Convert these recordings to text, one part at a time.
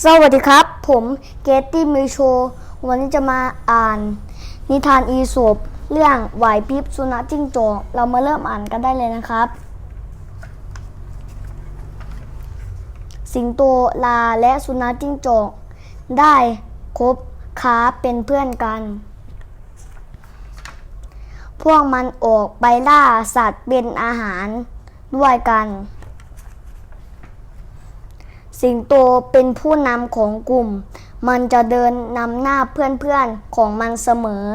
สวัสดีครับ ผมเกตตี้มิโช วันนี้จะมาอ่าน นิทานอีสบเรื่องไหวพริบสุนัขจิ้งจอกเรามาเริ่มอ่านกันได้เลยนะครับ สิงโตลาและสุนัขจิ้งจอกได้คบค้าเป็นเพื่อนกัน พวกมันออกไปล่าสัตว์เป็นอาหารด้วยกัน สิงโตเป็นผู้นำของกลุ่ม มันจะเดินนำหน้าเพื่อนๆของมันเสมอ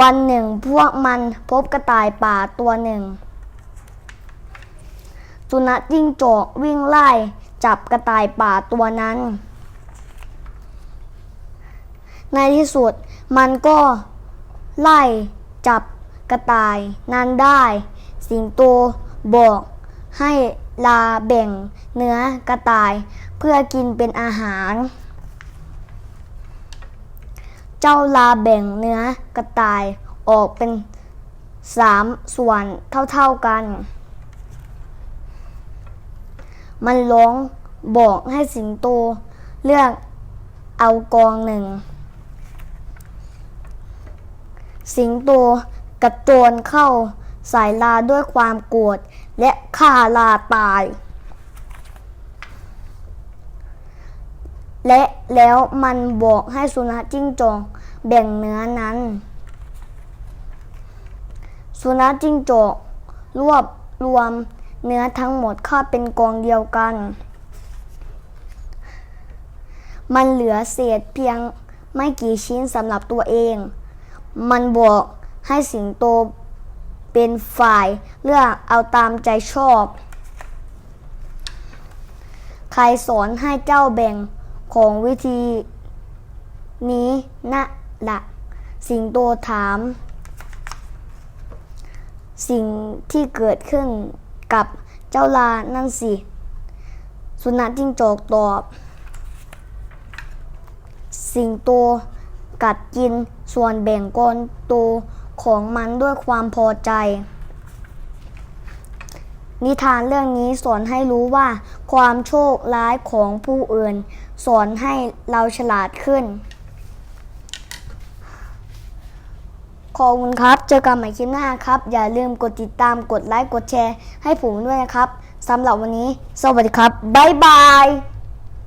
วันหนึ่งพวกมันพบกระต่ายป่าตัวหนึ่ง สุนัขจิ้งจอกวิ่งไล่จับกระต่ายป่าตัวนั้น ในที่สุดมันก็ไล่จับกระต่ายนั้นได้ สิงโตบอกให้ ลาแบ่งเนื้อกระต่าย เพื่อกินเป็นอาหาร เจ้าลาแบ่งเนื้อกระต่ายออกเป็นสามส่วนเท่าๆกัน มันร้องบอกให้สิงโตเลือกเอากองหนึ่ง สิงโตกระโจนเข้า สายลาด้วยความโกรธและฆ่าลาตาย และแล้วมันบอกให้สุนัขจิ้งจอกแบ่งเนื้อนั้น สุนัขจิ้งจอกรวบรวมเนื้อทั้งหมดเข้าเป็นกองเดียวกัน มันเหลือเศษเพียงไม่กี่ชิ้นสำหรับตัวเอง มันบอกให้สิงโต เป็นฝ่ายเลือกเอาตามใจชอบ ใครสอนให้เจ้าแบ่งของวิธีนี้นะละสิงโตถาม สิ่งที่เกิดขึ้นกับเจ้าลานั่นสิ สุนัขจิ้งจอกตอบ สิงโตกัดกินส่วนแบ่งก้อนโต ของมันด้วยความพอใจ นิทานเรื่องนี้สอนให้รู้ว่า ความโชคร้ายของผู้อื่น สอนให้เราฉลาดขึ้น ขอบคุณครับ เจอกันใหม่คลิปหน้าครับ อย่าลืมกดติดตามกดไลค์กดแชร์ให้ผมด้วยนะครับสำหรับวันนี้ สวัสดีครับ บ๊ายบาย